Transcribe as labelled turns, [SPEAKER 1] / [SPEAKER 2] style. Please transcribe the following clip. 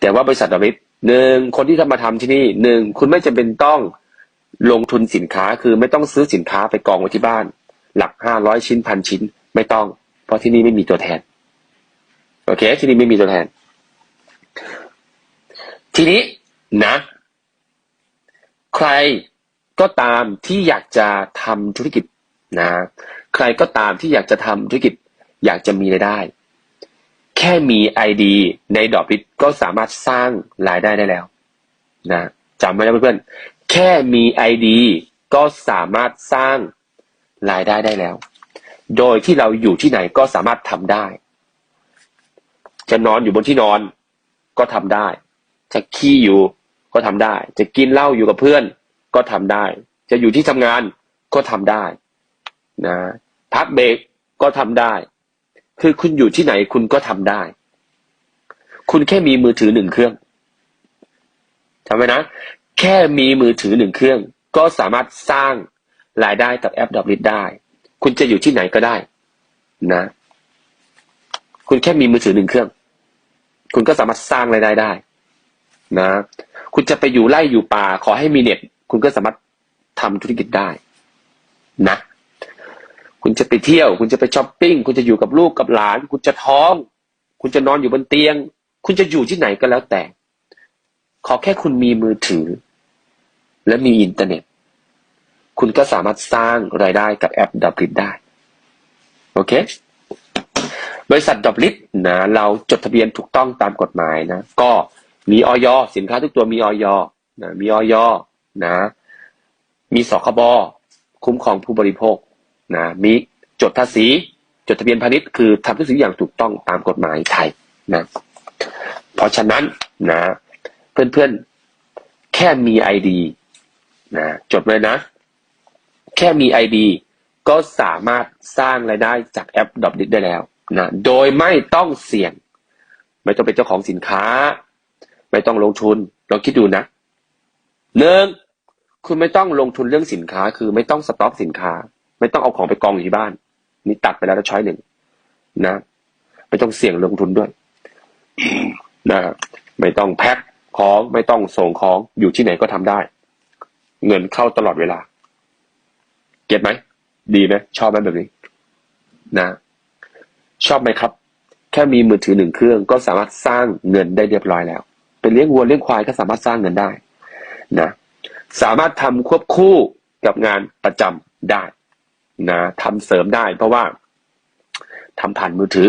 [SPEAKER 1] แต่ว่าบริษัทอวิทหนึ่งคนที่จะมาทำที่นี่หนึ่งคุณไม่จำเป็นต้องลงทุนสินค้าคือไม่ต้องซื้อสินค้าไปกองไว้ที่บ้าน หลักห้าร้อยชิ้นพันชิ้น ไม่ต้อง เพราะที่นี่ไม่มีตัวแทน โอเค ที่นี่ไม่มีตัวแทน ทีนี้นะ ใครก็ตามที่อยากจะทำธุรกิจนะ ใครก็ตามที่อยากจะทำธุรกิจ อยากจะมีรายได้ แค่มีไอดีในดอกบิตก็สามารถสร้างรายได้ได้แล้วนะจำไว้นะเพื่อนๆ แค่มีไอดีก็สามารถสร้างรายได้ได้แล้ว โดยที่เราอยู่ที่ไหนก็สามารถทำได้ จะนอนอยู่บนที่นอนก็ทำได้ จะขี้อยู่ก็ทำได้ จะกินเหล้าอยู่กับเพื่อนก็ทำได้ จะอยู่ที่ทำงานก็ทำได้นะพักเบรกก็ทำได้ คือคุณอยู่ที่ไหนคุณก็ทำได้ คุณแค่มีมือถือหนึ่งเครื่องจำไว้นะ แค่มีมือถือหนึ่งเครื่อง ก็สามารถสร้างรายได้กับแอปดับลิทได้ คุณจะอยู่ที่ไหนก็ได้ นะ คุณแค่มีมือถือหนึ่งเครื่อง คุณก็สามารถสร้างรายได้ได้ นะ คุณจะไปอยู่ไร่อยู่ป่า ขอให้มีเน็ต คุณก็สามารถทำธุรกิจได้ นะ ไปเที่ยว คุณจะไปช้อปปิ้ง คุณจะอยู่กับลูกกับหลาน คุณจะท้อง คุณจะนอนอยู่บนเตียง คุณจะอยู่ที่ไหนก็แล้วแต่ ขอแค่คุณมีมือถือ และมีอินเทอร์เน็ต คุณก็สามารถสร้างรายได้กับแอปดับลิทได้ โอเค บริษัทดับลิทนะ เราจดทะเบียนถูกต้องตามกฎหมายนะ ก็มีออยสินค้าทุกตัวมีออยนะมีออยนะ มีสคบคุ้มครองผู้บริโภคนะมี จดภาษี จดทะเบียนพาณิชย์คือทำทุกสิ่งอย่างถูกต้องตามกฎหมายไทยนะเพราะฉะนั้นนะเพื่อนๆแค่มีไอดีนะจดไว้นะ แค่มีไอดีก็สามารถสร้างรายได้จากแอปดอบดิได้แล้วนะโดยไม่ต้องเสี่ยง ไม่ต้องเป็นเจ้าของสินค้า ไม่ต้องลงทุนลองคิดดูนะหนึ่งคุณไม่ต้องลงทุนเรื่องสินค้า คือไม่ต้องสต็อกสินค้า ไม่ต้องเอาของไปกองอยู่ที่บ้าน นี่ตัดไปแล้วแล้วช้อยหนึ่งนะไม่ต้องเสี่ยงลงทุนด้วยนะไม่ต้องแพ็คของไม่ต้องส่งของอยู่ที่ไหนก็ทำได้ เงินเข้าตลอดเวลา เก็ตไหมดีไหมชอบไหมแบบนี้ นะ ชอบไหมครับ แค่มีมือถือหนึ่งเครื่องก็สามารถสร้างเงินได้เรียบร้อยแล้วเป็นเลี้ยงวัวเลี้ยงควายก็สามารถสร้างเงินได้ นะ สามารถทำควบคู่กับงานประจำได้ นะทำเสริมได้เพราะว่าทำผ่านมือถือ